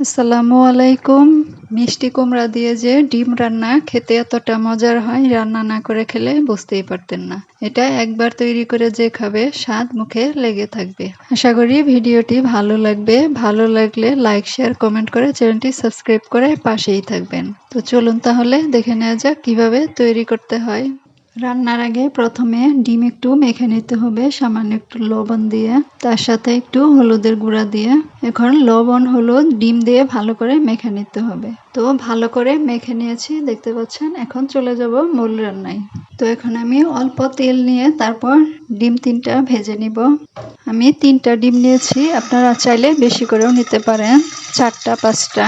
আসসালামু আলাইকুম। মিষ্টি কুমড়া দিয়ে যে ডিম রান্না, খেতে এতটা মজার হয়, রান্না না করে খেলে বুঝতেই পারতেন না। এটা একবার তৈরি করে যে খাবে, স্বাদ মুখে লেগে থাকবে। আশা করি ভিডিওটি ভালো লাগবে। ভালো লাগলে লাইক, শেয়ার, কমেন্ট করে চ্যানেলটি সাবস্ক্রাইব করে পাশেই থাকবেন। তো চলুন তাহলে দেখে নেওয়া যাক কীভাবে তৈরি করতে হয়। রান্নার আগে প্রথমে ডিম একটু মেখে নিতে হবে, সামান্য একটু লবণ দিয়ে। তার সাথে একটু হলুদের গুঁড়া দিয়ে। এখন লবণ, হলুদ, ডিম দিয়ে ভালো করে মেখে নিতে হবে। তো ভালো করে মেখে নিয়েছি, দেখতে পাচ্ছেন? এখন চলে যাব মূল রান্নায়। তো এখন আমি অল্প তেল নিয়ে তারপর ডিম তিনটা ভেজে নিব। আমি তিনটা ডিম নিয়েছি, আপনারা চাইলে বেশি করেও নিতে পারেন, চারটা, পাঁচটা।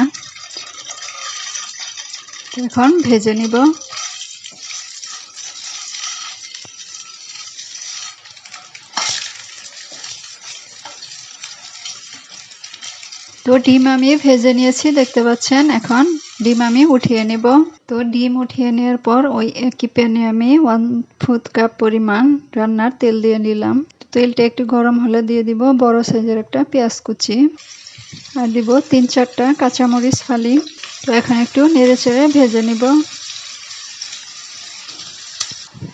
এখন ভেজে নিব। তো ডিম আমি ভেজে নিয়েছি, দেখতে পাচ্ছেন? এখন ডিম আমি উঠিয়ে নেব। তো ডিম উঠিয়ে নেওয়ার পর ওই একই প্যানে আমি ওয়ান ফুট কাপ পরিমাণ রান্নার তেল দিয়ে নিলাম। তেলটা একটু গরম হলে দিয়ে দিব বড় সাইজের একটা পেঁয়াজ কুচি। আর দিব তিন চারটা কাঁচামরিচ ফালি। তো এখন একটু নেড়ে চেড়ে ভেজে নিব।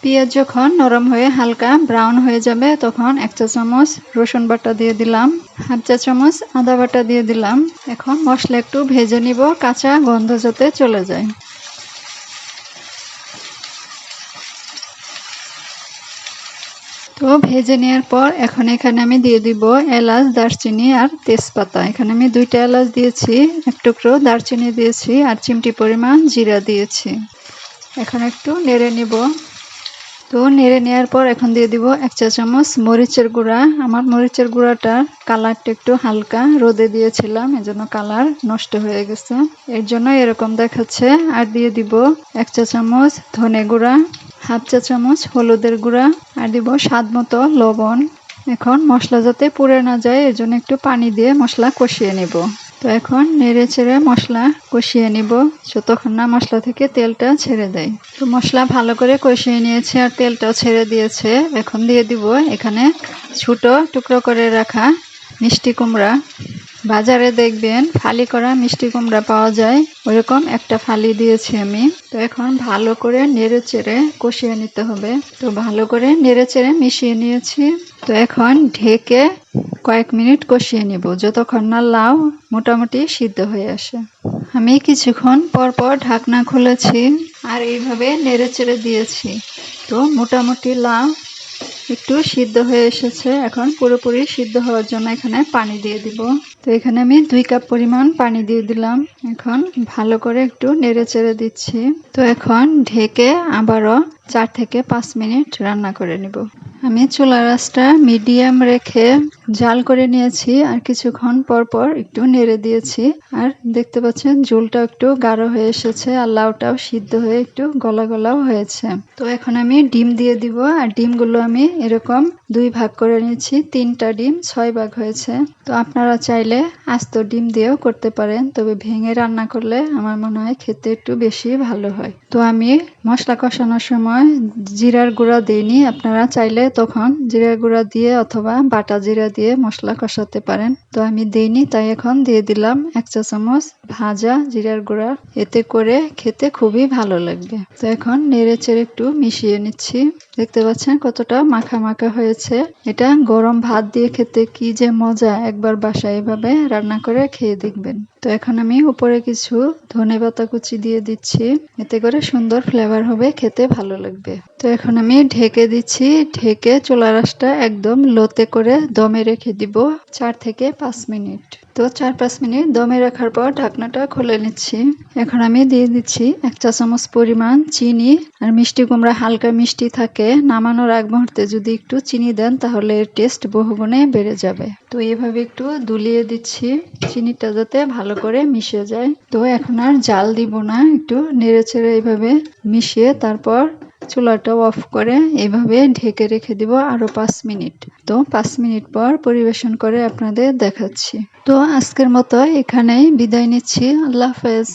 পেঁয়াজ যখন নরম হয়ে হালকা ব্রাউন হয়ে যাবে, তখন এক চা চামচ রসুন বাটা দিয়ে দিলাম, হাফ চা চামচ আদা বাটা দিয়ে দিলাম। এখন মশলা একটু ভেজে নিব, কাঁচা গন্ধ যাতে চলে যায়। তো ভেজে নেওয়ার পর এখন এখানে আমি দিয়ে দিব এলাচ, দারচিনি আর তেজপাতা। এখানে আমি দুইটা এলাচ দিয়েছি, এক টুকরো দারচিনি দিয়েছি আর চিমটি পরিমাণ জিরা দিয়েছি। এখন একটু নেড়ে নিব। তো নেড়ে নেওয়ার পর এখন দিয়ে দিব এক চা চামচ মরিচের গুঁড়া। আমার মরিচের গুঁড়াটার কালারটা একটু হালকা রোদে দিয়েছিলাম, এজন্য কালার নষ্ট হয়ে গেছে। এর জন্য এরকম দেখাচ্ছে। আর দিয়ে দিব এক চা চামচ ধনে গুঁড়া, হাফ চা চামচ হলুদের গুঁড়া, আর দিব স্বাদ মতো লবণ। এখন মশলা যাতে পুড়ে না যায়, এর জন্য একটু পানি দিয়ে মশলা কষিয়ে নেব। তো এখন নেড়ে ছেড়ে মশলা কষিয়ে নিব। যতক্ষণ না মশলা থেকে তেলটা ছেড়ে দেয়। তো মশলা ভালো করে কষিয়ে নিয়েছে আর তেলটাও ছেড়ে দিয়েছে। এখন দিয়ে দিব এখানে ছোট টুকরো করে রাখা মিষ্টি কুমড়া। বাজারে দেখবেন ফালি করা মিষ্টি কুমড়া পাওয়া যায়। ওরকম একটা ফালি দিয়েছি আমি। তো এখন ভালো করে নেড়ে চেড়ে কষিয়ে নিতে হবে। তো ভালো করে নেড়ে চেড়ে মিশিয়ে নিয়েছি। তো এখন ঢেকে কয়েক মিনিট কষিয়ে নিব। যতক্ষণ না লাউ মোটামুটি সিদ্ধ হয়ে আসে। আমি কিছুক্ষণ পর পর ঢাকনা খুলেছি আর এইভাবে নেড়ে চেড়ে দিয়েছি। তো মোটামুটি লাউ একটু সিদ্ধ হয়ে এসেছে। এখন পুরোপুরি সিদ্ধ হওয়ার জন্য এখানে পানি দিয়ে দিব। তো এখানে আমি দুই কাপ পরিমাণ পানি দিয়ে দিলাম। এখন ভালো করে একটু নেড়ে চেড়ে দিচ্ছি। তো এখন ঢেকে আবারও চার থেকে পাঁচ মিনিট রান্না করে নিব। আমি চুলা রাসটা মিডিয়াম রেখে জাল করে নিয়েছি আর কিছুক্ষণ পর পর একটু নেড়ে দিয়েছি। আর দেখতে পাচ্ছেন, ঝোলটাও একটু গাঢ় হয়ে এসেছে, আর লাউটাও সিদ্ধ হয়ে একটু গলা গলাও হয়েছে। তো এখন আমি ডিম দিয়ে দিব, আর ডিমগুলো আমি এরকম দুই ভাগ করে নিয়েছি, তিনটা ডিম, ছয় ভাগ হয়েছে। তো আপনারা চাইলে আস্ত ডিম দিয়েও করতে পারেন, তবে ভেঙে রান্না করলে আমার মনে হয় খেতে একটু বেশি ভালো হয়। তো আমি মশলা কষানোর সময় জিরার গুঁড়া দিইনি, আপনারা চাইলে তখন জিরা গুঁড়া দিয়ে অথবা বাটা জিরা দিয়ে মশলা কষাতে পারেন। তো আমি দিইনি, তাই এখন দিয়ে দিলাম এক চা চামচ ভাজা জিরার গুঁড়া। এতে করে খেতে খুবই ভালো লাগবে। তো এখন নেড়ে চেড়ে একটু মিশিয়ে নিচ্ছি। দেখতে পাচ্ছেন কতটা মাখা মাখা হয়েছে। এটা গরম ভাত দিয়ে খেতে কি যে মজা, একবার বাসায় এভাবে রান্না করে খেয়ে দেখবেন। তো এখন আমি উপরে কিছু ধনে পাতা কুচি দিয়ে দিচ্ছি। এতে করে সুন্দর ফ্লেভার হবে, খেতে ভালো লাগবে। তো এখন আমি ঢেকে দিচ্ছি। ঢেকে চোলা রাসটা একদম লোতে করে দমে রেখে দিব চার থেকে পাঁচ মিনিট। তো চার পাঁচ মিনিট দমে রাখার পর ঢাকনাটা খুলে নিচ্ছি। এখন আমি দিয়ে দিচ্ছি এক চা চামচ পরিমাণ চিনি আর মিষ্টি কুমড়া, হালকা মিষ্টি থাকে। নামানোর আগ মুহূর্তে যদি একটু চিনি দেন তাহলে এর টেস্ট বহুগুণে বেড়ে যাবে। তো এভাবে একটু দুলিয়ে দিচ্ছি চিনিটা যাতে ভালো করে মিশে যায়। তো এখন আর জাল দিব না, একটু নেড়ে চেড়ে এইভাবে মিশিয়ে তারপর চুলাটা অফ করে এভাবে ঢেকে রেখে দিব আরও পাঁচ মিনিট। তো পাঁচ মিনিট পর পরিবেশন করে আপনাদের দেখাচ্ছি। তো আজকের মতো এখানেই বিদায় নিচ্ছি। আল্লাহ হাফেজ।